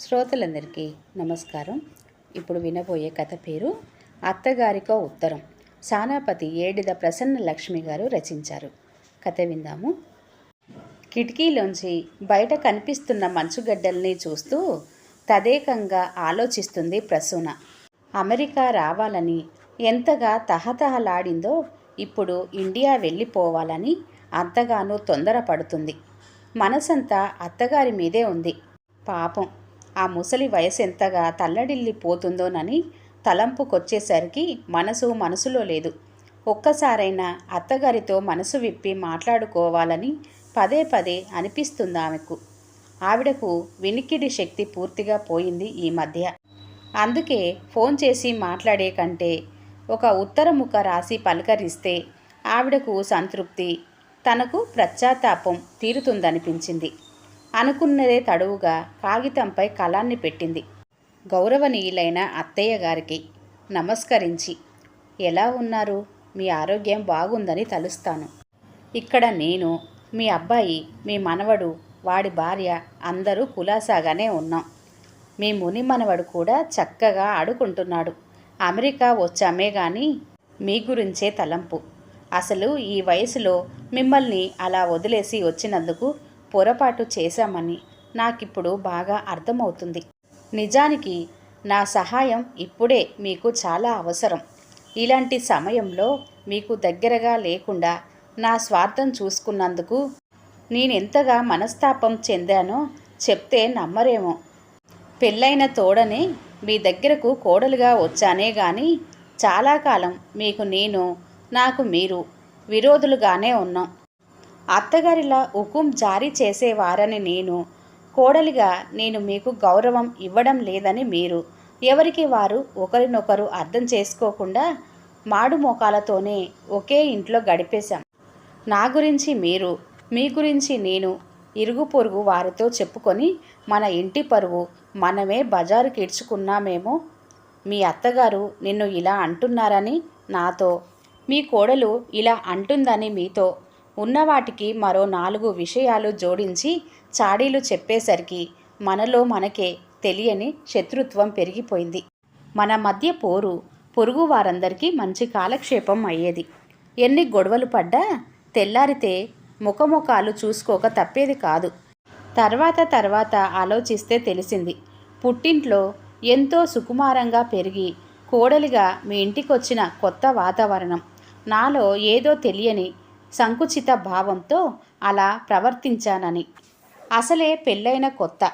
శ్రోతలందరికీ నమస్కారం. ఇప్పుడు వినబోయే కథ పేరు అత్తగారికో ఉత్తరం. సానాపతి ఏడిద ప్రసన్న లక్ష్మి గారు రచించారు. కథ విందాము. కిటికీలోంచి బయట కనిపిస్తున్న మంచుగడ్డల్ని చూస్తూ తదేకంగా ఆలోచిస్తుంది ప్రసూన. అమెరికా రావాలని ఎంతగా తహతహలాడిందో ఇప్పుడు ఇండియా వెళ్ళిపోవాలని అంతగానో తొందరపడుతుంది. మనసంతా అత్తగారి మీదే ఉంది. పాపం. ఆ ముసలి వయసు ఎంతగా తల్లడిల్లిపోతుందోనని తలంపుకొచ్చేసరికి మనసు మనసులో లేదు. ఒక్కసారైనా అత్తగారితో మనసు విప్పి మాట్లాడుకోవాలని పదే పదే అనిపిస్తుంది ఆమెకు ఆవిడకు వినికిడి శక్తి పూర్తిగా పోయింది ఈ మధ్య. అందుకే ఫోన్ చేసి మాట్లాడే కంటే ఒక ఉత్తరముఖ రాసి పలకరిస్తే ఆవిడకు సంతృప్తి తనకు ప్రశ్చాత్తాపం తీరుతుందనిపించింది. అనుకున్నదే తడువుగా కాగితంపై కళాన్ని పెట్టింది. గౌరవనీయులైన అత్తయ్య గారికి నమస్కరించి ఎలా ఉన్నారు? మీ ఆరోగ్యం బాగుందని తలుస్తాను. ఇక్కడ నేను మీ అబ్బాయి మీ మనవడు వాడి భార్య అందరూ కులాసాగానే ఉన్నాం. మీ ముని మనవడు కూడా చక్కగా ఆడుకుంటున్నాడు. అమెరికా వచ్చామే గాని మీ గురించే తలంపు. అసలు ఈ వయసులో మిమ్మల్ని అలా వదిలేసి వచ్చినందుకు పొరపాటు చేశామని నాకిప్పుడు బాగా అర్థమవుతుంది. నిజానికి నా సహాయం ఇప్పుడే మీకు చాలా అవసరం. ఇలాంటి సమయంలో మీకు దగ్గరగా లేకుండా నా స్వార్థం చూసుకున్నందుకు నేనెంతగా మనస్తాపం చెందానో చెప్తే నమ్మరేమో. పెళ్ళైన తోడనే మీ దగ్గరకు కోడలుగా వచ్చానే గాని చాలా కాలం మీకు నేను నాకు మీరు విరోధులుగానే ఉన్నాం. అత్తగారిలా హుకుం జారీ చేసేవారని నేను. కోడలిగా నేను మీకు గౌరవం ఇవ్వడం లేదని మీరు. ఎవరికి వారు ఒకరినొకరు అర్థం చేసుకోకుండా మాడు మోకాలతోనే ఒకే ఇంట్లో గడిపేశాం. నా గురించి మీరు మీ గురించి నేను ఇరుగు పొరుగు వారితో చెప్పుకొని మన ఇంటి పరువు మనమే బజారుకి ఇడ్చుకున్నామేమో మీ అత్తగారు నిన్ను ఇలా అంటున్నారని నాతో మీ కోడలు ఇలా అంటుందని మీతో ఉన్నవాటికి మరో నాలుగు విషయాలు జోడించి చాడీలు చెప్పేసరికి మనలో మనకే తెలియని శత్రుత్వం పెరిగిపోయింది. మన మధ్య పోరు పొరుగు వారందరికీ మంచి కాలక్షేపం అయ్యేది. ఎన్ని గొడవలు పడ్డా తెల్లారితే ముఖముఖాలు చూసుకోక తప్పేది కాదు. తర్వాత తర్వాత ఆలోచిస్తే తెలిసింది. పుట్టింట్లో ఎంతో సుకుమారంగా పెరిగి కోడలిగా మీ ఇంటికొచ్చిన కొత్త వాతావరణం. నాలో ఏదో తెలియని సంకుచిత భావంతో అలా ప్రవర్తించానని. అసలే పెళ్ళైన కొత్త.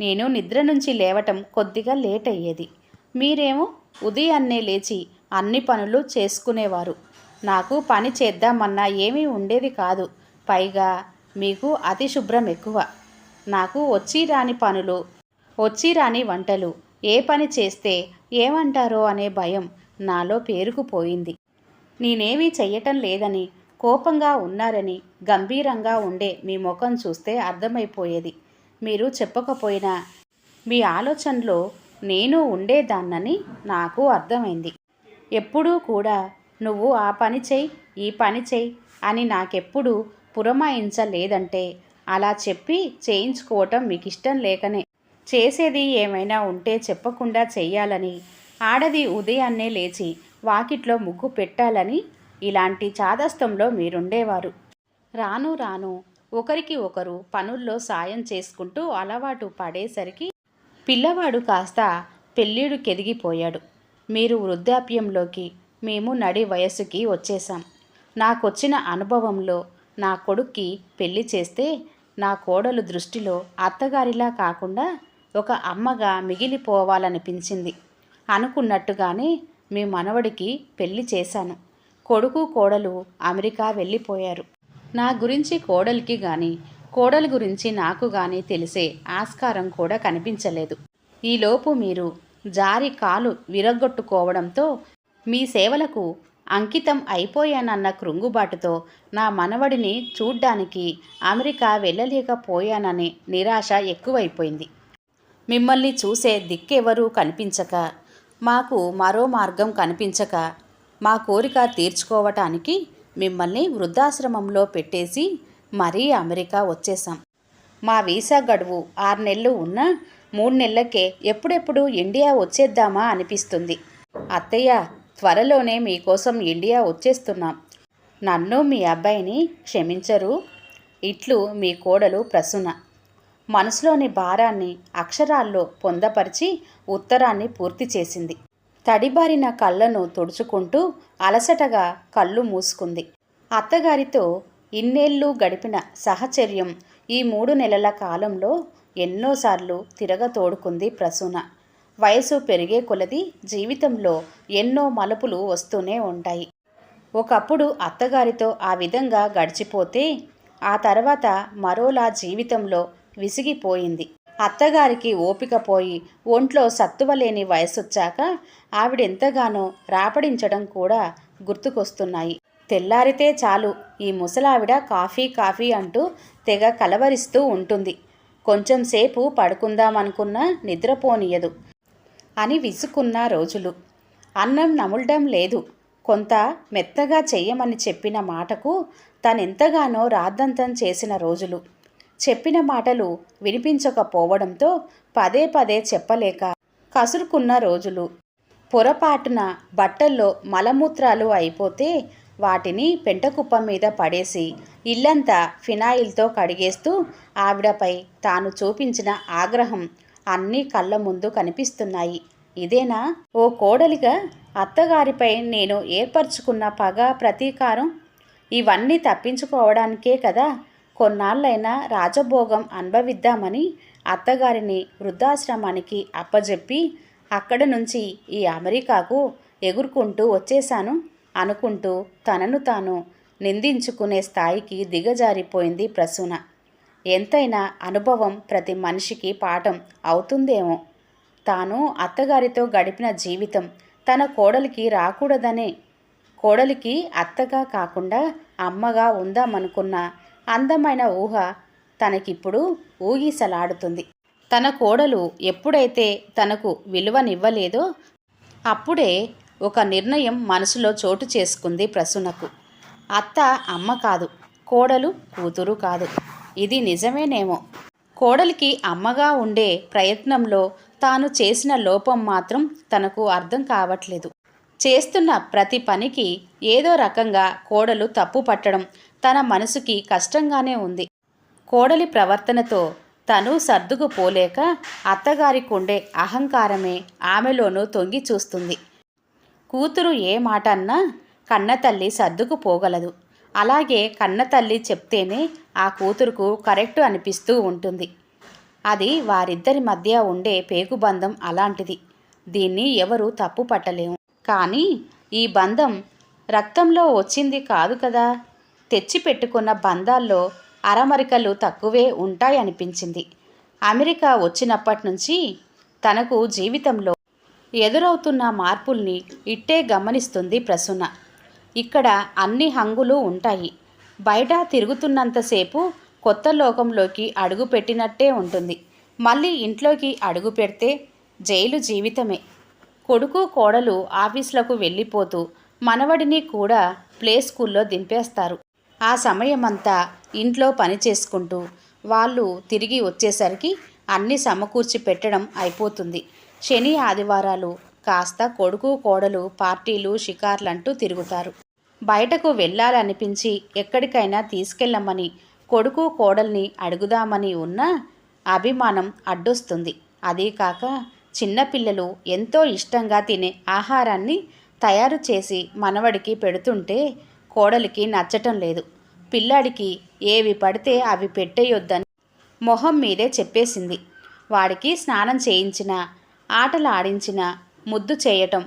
నేను నిద్ర నుంచి లేవటం కొద్దిగా లేట్ అయ్యేది మీరేమో ఉదయాన్నే లేచి అన్ని పనులు చేసుకునేవారు. నాకు పని చేద్దామన్నా ఏమీ ఉండేది కాదు. పైగా మీకు అతి శుభ్రం ఎక్కువ. నాకు వచ్చి రాని పనులు వచ్చి రాని వంటలు ఏ పని చేస్తే ఏమంటారో అనే భయం నాలో పేరుకుపోయింది. నేనేమీ చెయ్యటం లేదని కోపంగా ఉన్నారని గంభీరంగా ఉండే మీ ముఖం చూస్తే అర్థమైపోయేది. మీరు చెప్పకపోయినా మీ ఆలోచనలో నేను ఉండేదాన్నని నాకు అర్థమైంది. ఎప్పుడూ కూడా నువ్వు ఆ పని చెయ్యి ఈ పని చెయ్యి అని నాకెప్పుడు పురమాయించలేదంటే అలా చెప్పి చేయించుకోవటం మీకు ఇష్టం లేకనే. చేసేది ఏమైనా ఉంటే చెప్పకుండా చెయ్యాలని ఆడది ఉదయాన్నే లేచి వాకిట్లో ముగ్గు పెట్టాలని ఇలాంటి చాదస్తంలో మీరుండేవారు. రాను రాను ఒకరికి ఒకరు పనుల్లో సాయం చేసుకుంటూ అలవాటు పడేసరికి పిల్లవాడు కాస్త పెళ్ళిడు కెదిగిపోయాడు. మీరు వృద్ధాప్యంలోకి మేము నడి వయస్సుకి వచ్చేసాం నాకొచ్చిన అనుభవంలో నా కొడుక్కి పెళ్ళి చేస్తే నా కోడలు దృష్టిలో అత్తగారిలా కాకుండా ఒక అమ్మగా మిగిలిపోవాలనిపించింది. అనుకున్నట్టుగానే మీ మనవడికి పెళ్ళి చేశాను. కొడుకు కోడలు అమెరికా వెళ్ళిపోయారు. నా గురించి కోడలికి గాని కోడలు గురించి నాకు గాని తెలిసే ఆస్కారం కూడా కనిపించలేదు. ఈలోపు మీరు జారి కాలు విరగొట్టుకోవడంతో మీ సేవలకు అంకితం అయిపోయానన్న కృంగుబాటుతో నా మనవడిని చూడ్డానికి అమెరికా వెళ్ళలేకపోయాననే నిరాశ ఎక్కువైపోయింది. మిమ్మల్ని చూసే దిక్కెవరూ కనిపించక మాకు మరో మార్గం కనిపించక మా కోరిక తీర్చుకోవటానికి మిమ్మల్ని వృద్ధాశ్రమంలో పెట్టేసి మరీ అమెరికా వచ్చేసాం మా వీసా గడువు ఆరు నెలలు ఉన్నా మూడు నెలలకే ఎప్పుడెప్పుడు ఇండియా వచ్చేద్దామా అనిపిస్తుంది. అత్తయ్య త్వరలోనే మీకోసం ఇండియా వచ్చేస్తున్నాం. నన్ను మీ అబ్బాయిని క్షమించరు. ఇట్లు మీ కోడలు ప్రసూన మనసులోని భారాన్ని అక్షరాల్లో పొందపరిచి ఉత్తరాన్ని పూర్తి చేసింది. తడిబారిన కళ్ళను తుడుచుకుంటూ అలసటగా కళ్ళు మూసుకుంది. అత్తగారితో ఇన్నేళ్ళు గడిపిన సహచర్యం ఈ మూడు నెలల కాలంలో ఎన్నోసార్లు తిరగతోడుకుంది ప్రసూన. వయసు పెరిగే కొలది జీవితంలో ఎన్నో మలుపులు వస్తూనే ఉంటాయి. ఒకప్పుడు అత్తగారితో ఆ విధంగా గడిచిపోతే ఆ తర్వాత మరోలా జీవితంలో విసిగిపోయింది. అత్తగారికి ఓపిక పోయి ఒంట్లో సత్తువలేని వయసొచ్చాక ఆవిడెంతగానో రాపడించడం కూడా గుర్తుకొస్తున్నాయి. తెల్లారితే చాలు ఈ ముసలావిడ కాఫీ కాఫీ అంటూ తెగ కలవరిస్తూ ఉంటుంది. కొంచెం సేపు పడుకుందామనుకున్నా నిద్రపోనియదు అని విసుకున్న రోజులు. అన్నం నములడం లేదు. కొంత మెత్తగా చెయ్యమని చెప్పిన మాటకు తనెంతగానో రాద్దంతం చేసిన రోజులు. చెప్పిన మాటలు వినిపించకపోవడంతో పదే పదే చెప్పలేక కసురుకున్న రోజులు. పొరపాటున బట్టల్లో మలమూత్రాలు అయిపోతే వాటిని పెంటకుప్ప మీద పడేసి ఇల్లంతా ఫినాయిల్తో కడిగేస్తూ ఆవిడపై తాను చూపించిన ఆగ్రహం అన్నీ కళ్ళ ముందు కనిపిస్తున్నాయి. ఇదేనా? ఓ కోడలిగా అత్తగారిపై నేను ఏర్పరచుకున్న పగ ప్రతీకారం? ఇవన్నీ తప్పించుకోవడానికే కదా కొన్నాళ్ళైనా రాజభోగం అనుభవిద్దామని అత్తగారిని వృద్ధాశ్రమానికి అప్పజెప్పి అక్కడ నుంచి ఈ అమెరికాకు ఎగురుకుంటూ వచ్చేశాను అనుకుంటూ తనను తాను నిందించుకునే స్థాయికి దిగజారిపోయింది ప్రసూన. ఎంతైనా అనుభవం ప్రతి మనిషికి పాఠం అవుతుందేమో. తాను అత్తగారితో గడిపిన జీవితం తన కోడలికి రాకూడదనే కోడలికి అత్తగా కాకుండా అమ్మగా ఉందామనుకున్న అందమైన ఊహ తనకిప్పుడు ఊగిసలాడుతుంది. తన కోడలు ఎప్పుడైతే తనకు విలువనివ్వలేదో అప్పుడే ఒక నిర్ణయం మనసులో చోటు చేసుకుంది ప్రసూనకు అత్త అమ్మ కాదు కోడలు కూతురు కాదు. ఇది నిజమేనేమో? కోడలికి అమ్మగా ఉండే ప్రయత్నంలో తాను చేసిన లోపం మాత్రం తనకు అర్థం కావట్లేదు. చేస్తున్న ప్రతి పనికి ఏదో రకంగా కోడలు తప్పు పట్టడం తన మనసుకి కష్టంగానే ఉంది. కోడలి ప్రవర్తనతో తను సర్దుకుపోలేక అత్తగారికుండే అహంకారమే ఆమెలోనూ తొంగి చూస్తుంది. కూతురు ఏ మాట అన్నా కన్నతల్లి సర్దుకుపోగలదు. అలాగే కన్నతల్లి చెప్తేనే ఆ కూతురుకు కరెక్ట్ అనిపిస్తూ ఉంటుంది. అది వారిద్దరి మధ్య ఉండే పేగుబంధం అలాంటిది. దీన్ని ఎవరు తప్పు పట్టలేము కానీ ఈ బంధం రక్తంలో వచ్చింది కాదు కదా. తెచ్చిపెట్టుకున్న బంధాల్లో అరమరికలు తక్కువే ఉంటాయనిపించింది. అమెరికా వచ్చినప్పటి నుంచి తనకు జీవితంలో ఎదురవుతున్న మార్పుల్ని ఇట్టే గమనిస్తుంది ప్రసూన ఇక్కడ అన్ని హంగులు ఉంటాయి. బయట తిరుగుతున్నంతసేపు కొత్త లోకంలోకి అడుగు పెట్టినట్టే ఉంటుంది. మళ్ళీ ఇంట్లోకి అడుగు పెడితే జైలు జీవితమే. కొడుకు కోడలు ఆఫీసులకు వెళ్ళిపోతూ మనవడిని కూడా ప్లే స్కూల్లో దింపేస్తారు. ఆ సమయమంతా ఇంట్లో పని చేసుకుంటూ వాళ్ళు తిరిగి వచ్చేసరికి అన్నీ సమకూర్చి పెట్టడం అయిపోతుంది. శని ఆదివారాలు కాస్త కొడుకు కోడలు పార్టీలు షికార్లంటూ తిరుగుతారు. బయటకు వెళ్ళాలనిపించి ఎక్కడికైనా తీసుకెళ్ళమని కొడుకు కోడల్ని అడుగుదామని ఉన్న అభిమానం అడ్డొస్తుంది. అదీ కాక చిన్నపిల్లలు ఎంతో ఇష్టంగా తినే ఆహారాన్ని తయారు చేసి మనవడికి పెడుతుంటే కోడలికి నచ్చటం లేదు. పిల్లాడికి ఏవి పడితే అవి పెట్టేయొద్దని మొహం మీదే చెప్పేసింది. వాడికి స్నానం చేయించిన ఆటలు ఆడించిన ముద్దు చేయటం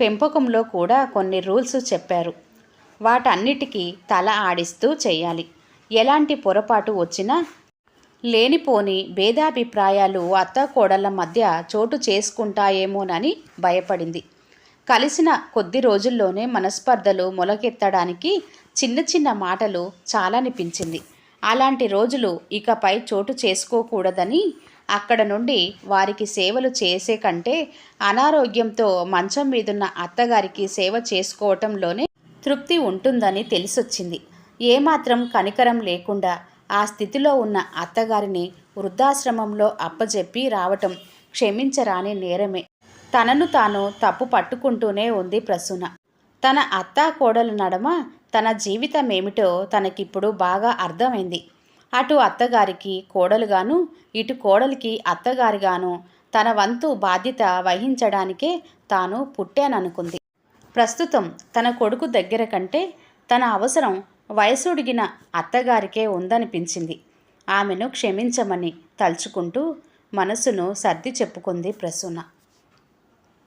పెంపకంలో కూడా కొన్ని రూల్స్ చెప్పారు. వాటన్నిటికీ తల ఆడిస్తూ చేయాలి. ఎలాంటి పొరపాటు వచ్చినా లేనిపోని భేదాభిప్రాయాలు అత్తాకోడళ్ళ మధ్య చోటు చేసుకుంటాయేమోనని భయపడింది. కలిసిన కొద్ది రోజుల్లోనే మనస్పర్ధలు మొలకెత్తడానికి చిన్న చిన్న మాటలు చాలనిపించింది. అలాంటి రోజులు ఇకపై చోటు చేసుకోకూడదని అక్కడ నుండి వారికి సేవలు చేసే కంటే అనారోగ్యంతో మంచం మీదున్న అత్తగారికి సేవ చేసుకోవటంలోనే తృప్తి ఉంటుందని తెలిసొచ్చింది. ఏమాత్రం కనికరం లేకుండా ఆ స్థితిలో ఉన్న అత్తగారిని వృద్ధాశ్రమంలో అప్పజెప్పి రావటం క్షమించరాని నేరమే. తనను తాను తప్పు పట్టుకుంటూనే ఉంది ప్రసూన. తన అత్తా కోడలు నడమ తన జీవితం ఏమిటో తనకిప్పుడు బాగా అర్థమైంది. అటు అత్తగారికి కోడలుగాను ఇటు కోడలికి అత్తగారిగాను తన వంతు బాధ్యత వహించడానికే తాను పుట్టాననుకుంది. ప్రస్తుతం తన కొడుకు దగ్గర కంటే తన అవసరం వయసుడిగిన అత్తగారికే ఉందనిపించింది. ఆమెను క్షమించమని తలుచుకుంటూ మనసును సర్ది చెప్పుకుంది ప్రసూన.